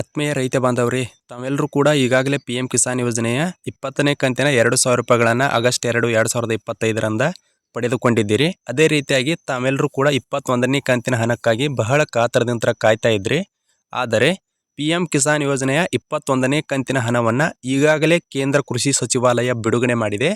ಆತ್ಮೀಯ ರೈತ ಬಾಂಧವ್ರಿ ತಾವೆಲ್ಲರೂ ಕೂಡ ಈಗಾಗಲೇ ಪಿ ಎಂ ಕಿಸಾನ್ ಯೋಜನೆಯ ಇಪ್ಪತ್ತನೇ ಕಂತಿನ ಎರಡು ಸಾವಿರ ರೂಪಾಯಿಗಳನ್ನು ಆಗಸ್ಟ್ ಎರಡು ಎರಡು ಸಾವಿರದ ಇಪ್ಪತ್ತೈದರಂದ ಪಡೆದುಕೊಂಡಿದ್ದೀರಿ. ಅದೇ ರೀತಿಯಾಗಿ ತಾವೆಲ್ಲರೂ ಕೂಡ ಇಪ್ಪತ್ತೊಂದನೇ ಕಂತಿನ ಹಣಕ್ಕಾಗಿ ಬಹಳ ಕಾತರದಿಂದ ಕಾಯ್ತಾ ಇದ್ರಿ. ಆದರೆ ಪಿ ಎಂ ಕಿಸಾನ್ ಯೋಜನೆಯ ಇಪ್ಪತ್ತೊಂದನೇ ಕಂತಿನ ಹಣವನ್ನು ಈಗಾಗಲೇ ಕೇಂದ್ರ ಕೃಷಿ ಸಚಿವಾಲಯ ಬಿಡುಗಡೆ ಮಾಡಿದೆ.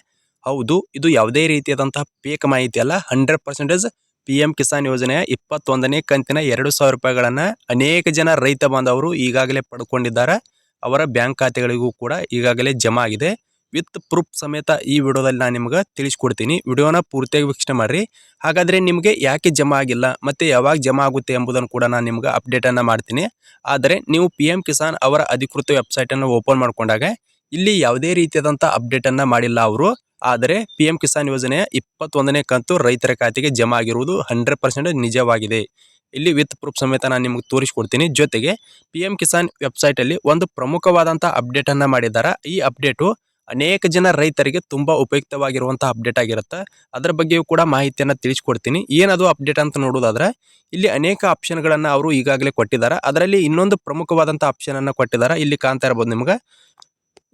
ಹೌದು, ಇದು ಯಾವುದೇ ರೀತಿಯಾದಂತಹ ಪೇಕ್ ಮಾಹಿತಿ ಅಲ್ಲ hundred percentage P M Kisan ಯೋಜನೆಯ ಇಪ್ಪತ್ತೊಂದನೇ ಕಂತಿನ ಎರಡು ಸಾವಿರ ರೂಪಾಯಿಗಳನ್ನು ಅನೇಕ ಜನ ರೈತ ಬಾಂಧವರು ಈಗಾಗಲೇ ಪಡ್ಕೊಂಡಿದ್ದಾರೆ. ಅವರ ಬ್ಯಾಂಕ್ ಖಾತೆಗಳಿಗೂ ಕೂಡ ಈಗಾಗಲೇ ಜಮಾ ಆಗಿದೆ. ವಿತ್ ಪ್ರೂಫ್ ಸಮೇತ ಈ ವಿಡಿಯೋದಲ್ಲಿ ನಾನು ನಿಮ್ಗೆ ತಿಳಿಸ್ಕೊಡ್ತೀನಿ. ವಿಡಿಯೋನ ಪೂರ್ತಿಯಾಗಿ ವೀಕ್ಷಣೆ ಮಾಡಿರಿ. ಹಾಗಾದರೆ ನಿಮಗೆ ಯಾಕೆ ಜಮಾ ಆಗಿಲ್ಲ, ಮತ್ತು ಯಾವಾಗ ಜಮಾ ಆಗುತ್ತೆ ಎಂಬುದನ್ನು ಕೂಡ ನಾನು ನಿಮ್ಗೆ ಅಪ್ಡೇಟನ್ನು ಮಾಡ್ತೀನಿ. ಆದರೆ ನೀವು ಪಿ ಕಿಸಾನ್ ಅವರ ಅಧಿಕೃತ ವೆಬ್ಸೈಟನ್ನು ಓಪನ್ ಮಾಡ್ಕೊಂಡಾಗ ಇಲ್ಲಿ ಯಾವುದೇ ರೀತಿಯಾದಂಥ ಅಪ್ಡೇಟನ್ನು ಮಾಡಿಲ್ಲ ಅವರು. ಆದರೆ ಪಿ ಎಂ ಕಿಸಾನ್ ಯೋಜನೆಯ ಇಪ್ಪತ್ತೊಂದನೇ ಕಂತು ರೈತರ ಖಾತೆಗೆ ಜಮಾ ಆಗಿರುವುದು ಹಂಡ್ರೆಡ್ ನಿಜವಾಗಿದೆ. ಇಲ್ಲಿ ವಿತ್ ಪ್ರೂಫ್ ಸಮೇತ ನಾನು ನಿಮಗೆ ತೋರಿಸಿಕೊಡ್ತೀನಿ. ಜೊತೆಗೆ ಪಿ ಎಂ ಕಿಸಾನ್ ವೆಬ್ಸೈಟಲ್ಲಿ ಒಂದು ಪ್ರಮುಖವಾದಂಥ ಅಪ್ಡೇಟನ್ನು ಮಾಡಿದ್ದಾರೆ. ಈ ಅಪ್ಡೇಟು ಅನೇಕ ಜನ ರೈತರಿಗೆ ತುಂಬ ಉಪಯುಕ್ತವಾಗಿರುವಂಥ ಅಪ್ಡೇಟ್ ಆಗಿರುತ್ತೆ. ಅದರ ಬಗ್ಗೆಯೂ ಕೂಡ ಮಾಹಿತಿಯನ್ನು ತಿಳಿಸ್ಕೊಡ್ತೀನಿ. ಏನದು ಅಪ್ಡೇಟ್ ಅಂತ ನೋಡೋದಾದ್ರೆ, ಇಲ್ಲಿ ಅನೇಕ ಆಪ್ಷನ್ಗಳನ್ನು ಅವರು ಈಗಾಗಲೇ ಕೊಟ್ಟಿದ್ದಾರೆ. ಅದರಲ್ಲಿ ಇನ್ನೊಂದು ಪ್ರಮುಖವಾದಂಥ ಆಪ್ಷನನ್ನು ಕೊಟ್ಟಿದ್ದಾರೆ. ಇಲ್ಲಿ ಕಾಣ್ತಾ ಇರ್ಬೋದು ನಿಮ್ಗೆ.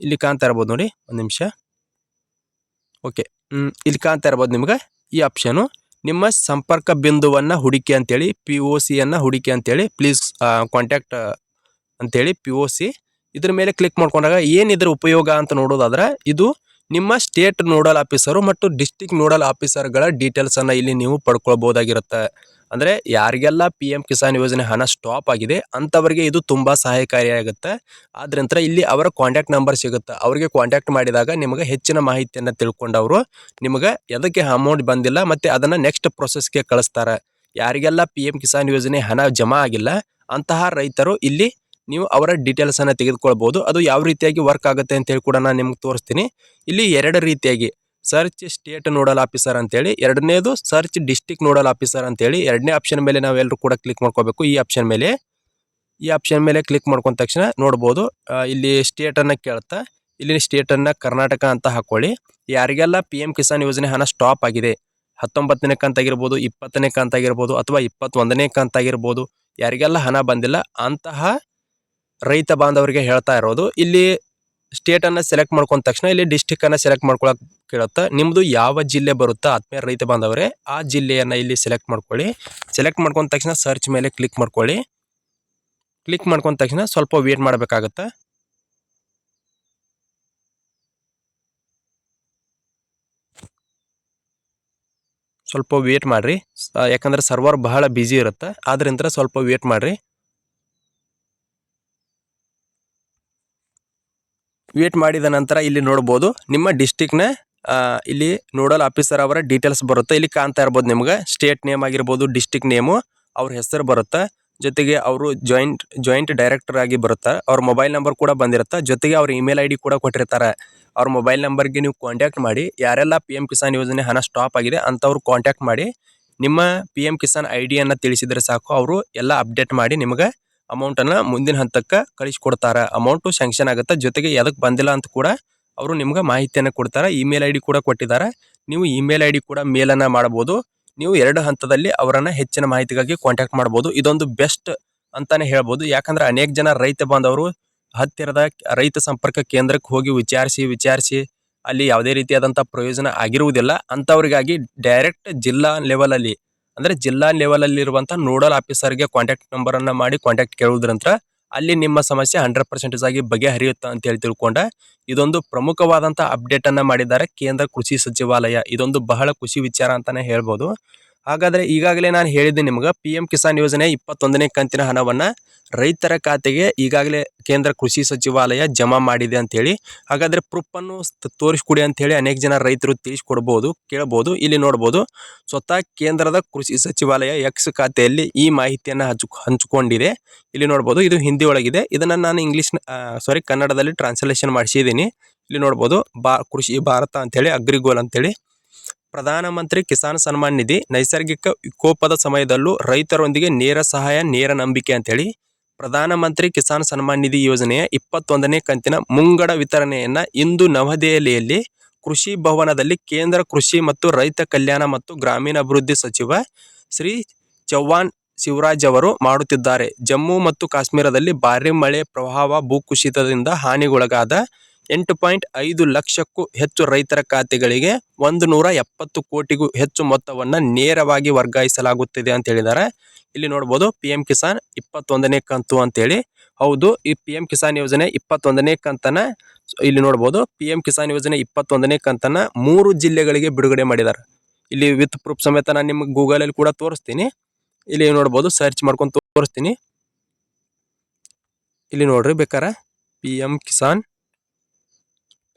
ಇಲ್ಲಿ ಕಾಣ್ತಾ ಇರ್ಬೋದು ನೋಡಿ, ಒಂದು ನಿಮಿಷ. ಓಕೆ ಇಲ್ಲಿ ಕಾಣ್ತಾ ಇರ್ಬೋದು ನಿಮ್ಗೆ ಈ ಆಪ್ಷನು ನಿಮ್ಮ ಸಂಪರ್ಕ ಬಿಂದುವನ್ನು ಹುಡುಕಿ ಅಂತೇಳಿ ಪಿ ಒ ಸಿಯನ್ನು ಹುಡುಕಿ ಅಂತೇಳಿ ಪ್ಲೀಸ್ ಕಾಂಟ್ಯಾಕ್ಟ್ ಅಂತೇಳಿ ಪಿ ಒ ಸಿ ಇದ್ರ ಮೇಲೆ ಕ್ಲಿಕ್ ಮಾಡ್ಕೊಂಡಾಗ ಏನಿದ್ರ ಉಪಯೋಗ ಅಂತ ನೋಡೋದಾದ್ರೆ ಇದು ನಿಮ್ಮ ಸ್ಟೇಟ್ ನೋಡಲ್ ಆಫೀಸರು ಮತ್ತು ಡಿಸ್ಟಿಕ್ ನೋಡಲ್ ಆಫೀಸರ್ಗಳ ಡೀಟೇಲ್ಸನ್ನು ಇಲ್ಲಿ ನೀವು ಪಡ್ಕೊಳ್ಬೋದಾಗಿರುತ್ತೆ. ಅಂದರೆ ಯಾರಿಗೆಲ್ಲ ಪಿ ಎಂ ಕಿಸಾನ್ ಯೋಜನೆ ಹಣ ಸ್ಟಾಪ್ ಆಗಿದೆ, ಅಂಥವರಿಗೆ ಇದು ತುಂಬ ಸಹಾಯಕಾರಿಯಾಗುತ್ತೆ. ಆದ್ರಿಂದ ಇಲ್ಲಿ ಅವರ ಕಾಂಟ್ಯಾಕ್ಟ್ ನಂಬರ್ ಸಿಗುತ್ತೆ. ಅವರಿಗೆ ಕಾಂಟ್ಯಾಕ್ಟ್ ಮಾಡಿದಾಗ ನಿಮಗೆ ಹೆಚ್ಚಿನ ಮಾಹಿತಿಯನ್ನು ತಿಳ್ಕೊಂಡವರು ನಿಮಗೆ ಎದಕ್ಕೆ ಅಮೌಂಟ್ ಬಂದಿಲ್ಲ ಮತ್ತು ಅದನ್ನು ನೆಕ್ಸ್ಟ್ ಪ್ರೊಸೆಸ್ಗೆ ಕಳಿಸ್ತಾರೆ. ಯಾರಿಗೆಲ್ಲ ಪಿ ಎಂ ಕಿಸಾನ್ ಯೋಜನೆ ಹಣ ಜಮಾ ಆಗಿಲ್ಲ, ಅಂತಹ ರೈತರು ಇಲ್ಲಿ ನೀವು ಅವರ ಡೀಟೇಲ್ಸನ್ನು ತೆಗೆದುಕೊಳ್ಬೋದು. ಅದು ಯಾವ ರೀತಿಯಾಗಿ ವರ್ಕ್ ಆಗುತ್ತೆ ಅಂತೇಳಿ ಕೂಡ ನಾನು ನಿಮ್ಗೆ ತೋರಿಸ್ತೀನಿ. ಇಲ್ಲಿ ಎರಡು ರೀತಿಯಾಗಿ ಸರ್ಚ್ ಸ್ಟೇಟ್ ನೋಡಲ್ ಆಫೀಸರ್ ಅಂತೇಳಿ, ಎರಡನೇದು ಸರ್ಚ್ ಡಿಸ್ಟಿಕ್ ನೋಡಲ್ ಆಫೀಸರ್ ಅಂತೇಳಿ, ಎರಡನೇ ಆಪ್ಷನ್ ಮೇಲೆ ನಾವೆಲ್ಲರೂ ಕೂಡ ಕ್ಲಿಕ್ ಮಾಡ್ಕೋಬೇಕು. ಈ ಆಪ್ಷನ್ ಮೇಲೆ, ಈ ಆಪ್ಷನ್ ಮೇಲೆ ಕ್ಲಿಕ್ ಮಾಡ್ಕೊಂಡ ತಕ್ಷಣ ನೋಡ್ಬೋದು. ಇಲ್ಲಿ ಸ್ಟೇಟನ್ನು ಕೇಳ್ತಾ, ಇಲ್ಲಿ ಸ್ಟೇಟನ್ನು ಕರ್ನಾಟಕ ಅಂತ ಹಾಕೊಳ್ಳಿ. ಯಾರಿಗೆಲ್ಲ ಪಿ ಎಂ ಕಿಸಾನ್ ಯೋಜನೆ ಹಣ ಸ್ಟಾಪ್ ಆಗಿದೆ, ಹತ್ತೊಂಬತ್ತನೇ ಕಂತಾಗಿರ್ಬೋದು ಇಪ್ಪತ್ತನೇ ಕಂತಾಗಿರ್ಬೋದು ಅಥವಾ ಇಪ್ಪತ್ತೊಂದನೇ ಕಂತಾಗಿರ್ಬೋದು ಯಾರಿಗೆಲ್ಲ ಹಣ ಬಂದಿಲ್ಲ, ಅಂತಹ ರೈತ ಬಾಂಧವರಿಗೆ ಹೇಳ್ತಾ ಇರೋದು, ಇಲ್ಲಿ ಸ್ಟೇಟನ್ನು ಸೆಲೆಕ್ಟ್ ಮಾಡ್ಕೊಂಡ ತಕ್ಷಣ ಇಲ್ಲಿ ಡಿಸ್ಟಿಕ್ಕನ್ನು ಸೆಲೆಕ್ಟ್ ಮಾಡ್ಕೊಳಕ್ಕೆ ಕೇಳುತ್ತೆ ನಿಮ್ಮದು ಯಾವ ಜಿಲ್ಲೆ ಬರುತ್ತಾ ಆತ್ಮೀಯ ರೈತ ಬಾಂಧವರೇ, ಆ ಜಿಲ್ಲೆಯನ್ನು ಇಲ್ಲಿ ಸೆಲೆಕ್ಟ್ ಮಾಡ್ಕೊಳ್ಳಿ. ಸೆಲೆಕ್ಟ್ ಮಾಡ್ಕೊಂಡ ತಕ್ಷಣ ಸರ್ಚ್ ಮೇಲೆ ಕ್ಲಿಕ್ ಮಾಡ್ಕೊಳ್ಳಿ. ಕ್ಲಿಕ್ ಮಾಡ್ಕೊಂಡ ತಕ್ಷಣ ಸ್ವಲ್ಪ ವೇಟ್ ಮಾಡಬೇಕಾಗತ್ತೆ. ಸ್ವಲ್ಪ ವೇಟ್ ಮಾಡಿರಿ. ಯಾಕಂದ್ರೆ ಸರ್ವರ್ ಬಹಳ ಬ್ಯುಸಿ ಇರುತ್ತೆ ಆದ್ರಿಂದ ಸ್ವಲ್ಪ ವೇಟ್ ಮಾಡಿರಿ. ವೇಟ್ ಮಾಡಿದ ನಂತರ ಇಲ್ಲಿ ನೋಡ್ಬೋದು ನಿಮ್ಮ ಡಿಸ್ಟಿಕ್ನ ಇಲ್ಲಿ ನೋಡಲ್ ಆಫೀಸರ್ ಅವರ ಡೀಟೇಲ್ಸ್ ಬರುತ್ತೆ. ಇಲ್ಲಿ ಕಾಣ್ತಾ ಇರ್ಬೋದು ನಿಮ್ಗೆ ಸ್ಟೇಟ್ ನೇಮ್ ಆಗಿರ್ಬೋದು ಡಿಸ್ಟಿಕ್ ನೇಮು ಅವ್ರ ಹೆಸರು ಬರುತ್ತೆ. ಜೊತೆಗೆ ಅವರು ಜಾಯಿಂಟ್ ಜಾಯಿಂಟ್ ಡೈರೆಕ್ಟರ್ ಆಗಿ ಬರುತ್ತೆ. ಅವ್ರ ಮೊಬೈಲ್ ನಂಬರ್ ಕೂಡ ಬಂದಿರುತ್ತೆ. ಜೊತೆಗೆ ಅವ್ರ ಇಮೇಲ್ ಐ ಕೂಡ ಕೊಟ್ಟಿರ್ತಾರೆ. ಅವ್ರ ಮೊಬೈಲ್ ನಂಬರ್ಗೆ ನೀವು ಕಾಂಟ್ಯಾಕ್ಟ್ ಮಾಡಿ. ಯಾರೆಲ್ಲ ಪಿ ಎಂ ಕಿಸಾನ್ ಯೋಜನೆ ಹಣ ಸ್ಟಾಪ್ ಆಗಿದೆ ಅಂಥವ್ರು ಕಾಂಟ್ಯಾಕ್ಟ್ ಮಾಡಿ. ನಿಮ್ಮ ಪಿ ಎಂ ಕಿಸಾನ್ ಐ ಡಿಯನ್ನು ತಿಳಿಸಿದರೆ ಸಾಕು. ಅವರು ಎಲ್ಲ ಅಪ್ಡೇಟ್ ಮಾಡಿ ನಿಮಗೆ ಅಮೌಂಟನ್ನು ಮುಂದಿನ ಹಂತಕ್ಕೆ ಕಳಿಸ್ಕೊಡ್ತಾರೆ. ಅಮೌಂಟು ಸ್ಯಾಂಕ್ಷನ್ ಆಗುತ್ತೆ. ಜೊತೆಗೆ ಎದಕ್ಕೆ ಬಂದಿಲ್ಲ ಅಂತ ಕೂಡ ಅವರು ನಿಮ್ಗೆ ಮಾಹಿತಿಯನ್ನು ಕೊಡ್ತಾರೆ. ಇಮೇಲ್ ಐ ಡಿ ಕೂಡ ಕೊಟ್ಟಿದ್ದಾರೆ ನೀವು ಇಮೇಲ್ ಐ ಡಿ ಕೂಡ ಮೇಲನ್ನು ಮಾಡ್ಬೋದು. ನೀವು ಎರಡು ಹಂತದಲ್ಲಿ ಅವರನ್ನು ಹೆಚ್ಚಿನ ಮಾಹಿತಿಗಾಗಿ ಕಾಂಟ್ಯಾಕ್ಟ್ ಮಾಡ್ಬೋದು. ಇದೊಂದು ಬೆಸ್ಟ್ ಅಂತಾನೆ ಹೇಳ್ಬೋದು. ಯಾಕಂದ್ರೆ ಅನೇಕ ಜನ ರೈತ ಬಾಂಧವರು ಹತ್ತಿರದ ರೈತ ಸಂಪರ್ಕ ಕೇಂದ್ರಕ್ಕೆ ಹೋಗಿ ವಿಚಾರಿಸಿ ವಿಚಾರಿಸಿ ಅಲ್ಲಿ ಯಾವುದೇ ರೀತಿಯಾದಂಥ ಪ್ರಯೋಜನ ಆಗಿರುವುದಿಲ್ಲ. ಅಂಥವ್ರಿಗಾಗಿ ಡೈರೆಕ್ಟ್ ಜಿಲ್ಲಾ ಲೆವೆಲಲ್ಲಿ ಅಂದರೆ ಜಿಲ್ಲಾ ಲೆವೆಲಲ್ಲಿರುವಂಥ ನೋಡಲ್ ಆಫೀಸರ್ಗೆ ಕಾಂಟ್ಯಾಕ್ಟ್ ನಂಬರನ್ನು ಮಾಡಿ ಕಾಂಟ್ಯಾಕ್ಟ್ ಕೇಳುವುದ್ರಂತ್ರ ಅಲ್ಲಿ ನಿಮ್ಮ ಸಮಸ್ಯೆ ಹಂಡ್ರೆಡ್ ಪರ್ಸೆಂಟೇಜ್ ಆಗಿ ಬಗೆಹರಿಯುತ್ತೆ ಅಂತ ಹೇಳಿ ತಿಳ್ಕೊಂಡ ಇದೊಂದು ಪ್ರಮುಖವಾದಂಥ ಅಪ್ಡೇಟನ್ನು ಮಾಡಿದ್ದಾರೆ ಕೇಂದ್ರ ಕೃಷಿ ಸಚಿವಾಲಯ. ಇದೊಂದು ಬಹಳ ಖುಷಿ ವಿಚಾರ ಅಂತಾನೆ ಹೇಳ್ಬೋದು. ಹಾಗಾದರೆ ಈಗಾಗಲೇ ನಾನು ಹೇಳಿದ್ದೆ ನಿಮ್ಗೆ ಪಿ ಎಂ ಕಿಸಾನ್ ಯೋಜನೆ ಇಪ್ಪತ್ತೊಂದನೇ ಕಂತಿನ ಹಣವನ್ನು ರೈತರ ಖಾತೆಗೆ ಈಗಾಗಲೇ ಕೇಂದ್ರ ಕೃಷಿ ಸಚಿವಾಲಯ ಜಮಾ ಮಾಡಿದೆ ಅಂತೇಳಿ. ಹಾಗಾದರೆ ಪ್ರೂಫನ್ನು ತೋರಿಸ್ಕೊಡಿ ಅಂತೇಳಿ ಅನೇಕ ಜನ ರೈತರು ತಿಳಿಸ್ಕೊಡ್ಬೋದು, ಕೇಳ್ಬೋದು, ಇಲ್ಲಿ ನೋಡ್ಬೋದು. ಸ್ವತಃ ಕೇಂದ್ರದ ಕೃಷಿ ಸಚಿವಾಲಯ ಎಕ್ಸ್ ಖಾತೆಯಲ್ಲಿ ಈ ಮಾಹಿತಿಯನ್ನು ಹಚ್ಚು ಹಂಚಿಕೊಂಡಿದೆ. ಇಲ್ಲಿ ನೋಡ್ಬೋದು, ಇದು ಹಿಂದಿ ಒಳಗಿದೆ. ಇದನ್ನು ನಾನು ಇಂಗ್ಲೀಷ್ ಸಾರಿ ಕನ್ನಡದಲ್ಲಿ ಟ್ರಾನ್ಸ್ಲೇಷನ್ ಮಾಡಿಸಿದ್ದೀನಿ. ಇಲ್ಲಿ ನೋಡ್ಬೋದು, ಬಾ, ಕೃಷಿ ಭಾರತ ಅಂತೇಳಿ, ಅಗ್ರಿಗೋಲ್ ಅಂತೇಳಿ. ಪ್ರಧಾನಮಂತ್ರಿ ಕಿಸಾನ್ ಸನ್ಮಾನ್ ನಿಧಿ ನೈಸರ್ಗಿಕ ವಿಕೋಪದ ಸಮಯದಲ್ಲೂ ರೈತರೊಂದಿಗೆ ನೇರ ಸಹಾಯ, ನೇರ ನಂಬಿಕೆ ಅಂತೇಳಿ. ಪ್ರಧಾನಮಂತ್ರಿ ಕಿಸಾನ್ ಸನ್ಮಾನ್ ನಿಧಿ ಯೋಜನೆಯ ಇಪ್ಪತ್ತೊಂದನೇ ಕಂತಿನ ಮುಂಗಡ ವಿತರಣೆಯನ್ನ ಇಂದು ನವದೆಹಲಿಯಲ್ಲಿ ಕೃಷಿ ಭವನದಲ್ಲಿ ಕೇಂದ್ರ ಕೃಷಿ ಮತ್ತು ರೈತ ಕಲ್ಯಾಣ ಮತ್ತು ಗ್ರಾಮೀಣಾಭಿವೃದ್ಧಿ ಸಚಿವ ಶ್ರೀ ಚೌಹಾಣ್ ಶಿವರಾಜ್ ಅವರು ಮಾಡುತ್ತಿದ್ದಾರೆ. ಜಮ್ಮು ಮತ್ತು ಕಾಶ್ಮೀರದಲ್ಲಿ ಭಾರಿ ಮಳೆ ಪ್ರವಾಹ, ಭೂಕುಸಿತದಿಂದ ಹಾನಿಗೊಳಗಾದ ಎಂಟು ಪಾಯಿಂಟ್ ಐದು ಲಕ್ಷಕ್ಕೂ ಹೆಚ್ಚು ರೈತರ ಖಾತೆಗಳಿಗೆ ಒಂದು ನೂರ ಎಪ್ಪತ್ತು ಕೋಟಿಗೂ ಹೆಚ್ಚು ಮೊತ್ತವನ್ನು ನೇರವಾಗಿ ವರ್ಗಾಯಿಸಲಾಗುತ್ತಿದೆ ಅಂತ ಹೇಳಿದ್ದಾರೆ. ಇಲ್ಲಿ ನೋಡ್ಬೋದು ಪಿ ಎಂ ಕಿಸಾನ್ ಇಪ್ಪತ್ತೊಂದನೇ ಕಂತು ಅಂತೇಳಿ. ಹೌದು, ಈ ಪಿ ಎಂ ಕಿಸಾನ್ ಯೋಜನೆ ಇಪ್ಪತ್ತೊಂದನೇ ಕಂತನ ಇಲ್ಲಿ ನೋಡ್ಬೋದು ಪಿ ಎಂ ಕಿಸಾನ್ ಯೋಜನೆ ಇಪ್ಪತ್ತೊಂದನೇ ಕಂತನ ಮೂರು ಜಿಲ್ಲೆಗಳಿಗೆ ಬಿಡುಗಡೆ ಮಾಡಿದ್ದಾರೆ. ಇಲ್ಲಿ ವಿತ್ ಪ್ರೂಫ್ ಸಮೇತ ನಾನು ನಿಮ್ಗೆ ಗೂಗಲಲ್ಲಿ ಕೂಡ ತೋರಿಸ್ತೀನಿ. ಇಲ್ಲಿ ನೋಡ್ಬೋದು ಸರ್ಚ್ ಮಾಡ್ಕೊಂಡು ತೋರಿಸ್ತೀನಿ. ಇಲ್ಲಿ ನೋಡ್ರಿ ಬೇಕಾರೆ P M Kisan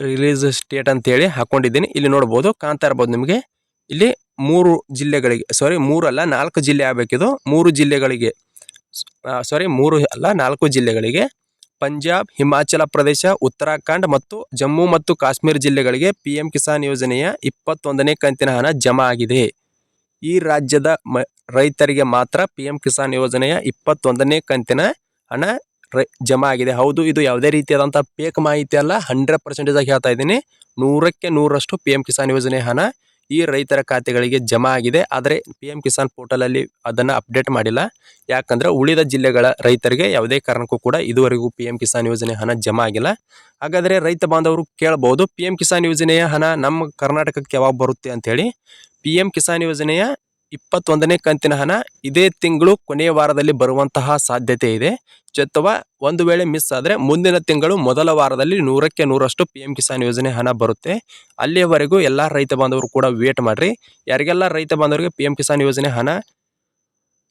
release state ಅಂತೇಳಿ ಹಾಕೊಂಡಿದ್ದೀನಿ. ಇಲ್ಲಿ ನೋಡ್ಬೋದು, ಕಾಣ್ತಾ ಇರ್ಬೋದು ನಿಮಗೆ. ಇಲ್ಲಿ ಮೂರು ಜಿಲ್ಲೆಗಳಿಗೆ ಸಾರಿ ಮೂರಲ್ಲ ನಾಲ್ಕು ಜಿಲ್ಲೆ ಆಗಬೇಕಿದು. ಮೂರು ಜಿಲ್ಲೆಗಳಿಗೆ ಸಾರಿ ಮೂರು ಅಲ್ಲ, ನಾಲ್ಕು ಜಿಲ್ಲೆಗಳಿಗೆ ಪಂಜಾಬ್, ಹಿಮಾಚಲ ಪ್ರದೇಶ, ಉತ್ತರಾಖಂಡ್ ಮತ್ತು ಜಮ್ಮು ಮತ್ತು ಕಾಶ್ಮೀರ ಜಿಲ್ಲೆಗಳಿಗೆ ಪಿ ಎಂ ಕಿಸಾನ್ ಯೋಜನೆಯ ಇಪ್ಪತ್ತೊಂದನೇ ಕಂತಿನ ಹಣ ಜಮಾ ಆಗಿದೆ. ಈ ರಾಜ್ಯದ ರೈತರಿಗೆ ಮಾತ್ರ ಪಿ ಎಂ ಕಿಸಾನ್ ಯೋಜನೆಯ ಇಪ್ಪತ್ತೊಂದನೇ ಕಂತಿನ ಹಣ ಜಮಾ ಆಗಿದೆ. ಹೌದು, ಇದು ಯಾವುದೇ ರೀತಿಯಾದಂಥ ಪೇಕ್ ಮಾಹಿತಿ ಅಲ್ಲ. ಹಂಡ್ರೆಡ್ ಪರ್ಸೆಂಟೇಜಾಗಿ ಹೇಳ್ತಾ ಇದ್ದೀನಿ. ನೂರಕ್ಕೆ ನೂರಷ್ಟು ಪಿ ಎಂ ಕಿಸಾನ್ ಯೋಜನೆ ಹಣ ಈ ರೈತರ ಖಾತೆಗಳಿಗೆ ಜಮಾ ಆಗಿದೆ. ಆದರೆ ಪಿ ಎಂ ಕಿಸಾನ್ ಪೋರ್ಟಲಲ್ಲಿ ಅದನ್ನು ಅಪ್ಡೇಟ್ ಮಾಡಿಲ್ಲ. ಯಾಕಂದರೆ ಉಳಿದ ಜಿಲ್ಲೆಗಳ ರೈತರಿಗೆ ಯಾವುದೇ ಕಾರಣಕ್ಕೂ ಕೂಡ ಇದುವರೆಗೂ ಪಿ ಎಂ ಕಿಸಾನ್ ಯೋಜನೆ ಹಣ ಜಮಾ ಆಗಿಲ್ಲ. ಹಾಗಾದರೆ ರೈತ ಬಾಂಧವರು ಕೇಳಬಹುದು ಪಿ ಎಂ ಕಿಸಾನ್ ಯೋಜನೆಯ ಹಣ ನಮ್ಮ ಕರ್ನಾಟಕಕ್ಕೆ ಯಾವಾಗ ಬರುತ್ತೆ ಅಂತೇಳಿ ಪಿ ಎಂ ಕಿಸಾನ್ ಯೋಜನೆಯ ಇಪ್ಪತ್ತೊಂದನೇ ಕಂತಿನ ಹಣ ಇದೇ ತಿಂಗಳು ಕೊನೆಯ ವಾರದಲ್ಲಿ ಬರುವಂತಹ ಸಾಧ್ಯತೆ ಇದೆ. ಅಥವಾ ಒಂದು ವೇಳೆ ಮಿಸ್ ಆದರೆ ಮುಂದಿನ ತಿಂಗಳು ಮೊದಲ ವಾರದಲ್ಲಿ ನೂರಕ್ಕೆ ನೂರಷ್ಟು ಪಿ ಎಂ ಕಿಸಾನ್ ಯೋಜನೆ ಹಣ ಬರುತ್ತೆ. ಅಲ್ಲಿಯವರೆಗೂ ಎಲ್ಲ ರೈತ ಬಾಂಧವರು ಕೂಡ ವೇಟ್ ಮಾಡಿರಿ. ಯಾರಿಗೆಲ್ಲ ರೈತ ಬಾಂಧವರಿಗೆ ಪಿ ಎಂ ಕಿಸಾನ್ ಯೋಜನೆ ಹಣ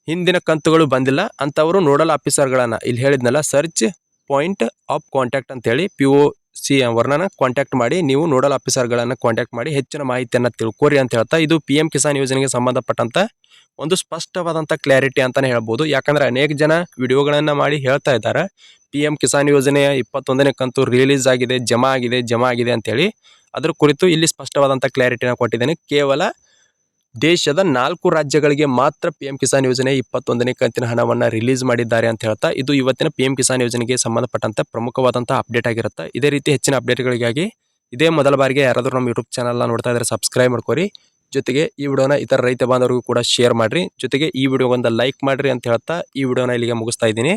ಹಿಂದಿನ ಕಂತುಗಳು ಬಂದಿಲ್ಲ ಅಂಥವರು ನೋಡಲ್ ಆಫೀಸರ್ಗಳನ್ನು ಇಲ್ಲಿ ಹೇಳಿದ್ನಲ್ಲ ಸರ್ಚ್ ಪಾಯಿಂಟ್ ಆಫ್ ಕಾಂಟ್ಯಾಕ್ಟ್ ಅಂತೇಳಿ ಪಿ ಒ ಸಿ ವರ್ಣನ ಕಾಂಟ್ಯಾಕ್ಟ್ ಮಾಡಿ, ನೀವು ನೋಡಲ್ ಆಫೀಸರ್ಗಳನ್ನು ಕಾಂಟ್ಯಾಕ್ಟ್ ಮಾಡಿ ಹೆಚ್ಚಿನ ಮಾಹಿತಿಯನ್ನು ತಿಳ್ಕೊರಿ ಅಂತ ಹೇಳ್ತಾ, ಇದು ಪಿ ಎಂ ಕಿಸಾನ್ ಯೋಜನೆಗೆ ಸಂಬಂಧಪಟ್ಟಂತ ಒಂದು ಸ್ಪಷ್ಟವಾದಂಥ ಕ್ಲಾರಿಟಿ ಅಂತಲೇ ಹೇಳ್ಬೋದು. ಯಾಕಂದ್ರೆ ಅನೇಕ ಜನ ವಿಡಿಯೋಗಳನ್ನು ಮಾಡಿ ಹೇಳ್ತಾ ಇದ್ದಾರೆ. ಪಿ ಎಂ ಕಿಸಾನ್ ಯೋಜನೆಯ ಇಪ್ಪತ್ತೊಂದನೇ ಕಂತು ರಿಲೀಸ್ ಆಗಿದೆ, ಜಮಾ ಆಗಿದೆ ಜಮಾ ಆಗಿದೆ ಅಂತೇಳಿ ಅದರ ಕುರಿತು ಇಲ್ಲಿ ಸ್ಪಷ್ಟವಾದಂಥ ಕ್ಲಾರಿಟಿನ ಕೊಟ್ಟಿದ್ದೇನೆ. ಕೇವಲ ದೇಶದ ನಾಲ್ಕು ರಾಜ್ಯಗಳಿಗೆ ಮಾತ್ರ ಪಿ ಎಂ ಕಿಸಾನ್ ಯೋಜನೆ ಇಪ್ಪತ್ತೊಂದನೇ ಕಂತಿನ ಹಣವನ್ನು ರಿಲೀಸ್ ಮಾಡಿದ್ದಾರೆ ಅಂತ ಹೇಳ್ತಾ, ಇದು ಇವತ್ತಿನ ಪಿ ಎಂ ಕಿಸಾನ್ ಯೋಜನೆಗೆ ಸಂಬಂಧಪಟ್ಟಂತ ಪ್ರಮುಖವಾದಂತಹ ಅಪ್ಡೇಟ್ ಆಗಿರುತ್ತೆ. ಇದೇ ರೀತಿ ಹೆಚ್ಚಿನ ಅಪ್ಡೇಟ್ಗಳಿಗಾಗಿ ಇದೇ ಮೊದಲ ಬಾರಿಗೆ ಯಾರಾದರೂ ನಮ್ಮ ಯೂಟ್ಯೂಬ್ ಚಾನಲ್ನ ನೋಡ್ತಾ ಇದ್ರೆ ಸಬ್ಸ್ಕ್ರೈಬ್ ಮಾಡ್ಕೊರಿ. ಜೊತೆಗೆ ಈ ವಿಡಿಯೋನ ಇತರ ರೈತ ಬಾಂಧವರಿಗೂ ಕೂಡ ಶೇರ್ ಮಾಡಿರಿ. ಜೊತೆಗೆ ಈ ವಿಡಿಯೋ ಒಂದು ಲೈಕ್ ಮಾಡಿರಿ ಅಂತ ಹೇಳ್ತಾ, ಈ ವಿಡಿಯೋನ ಇಲ್ಲಿಗೆ ಮುಗಿಸ್ತಾ ಇದ್ದೀನಿ.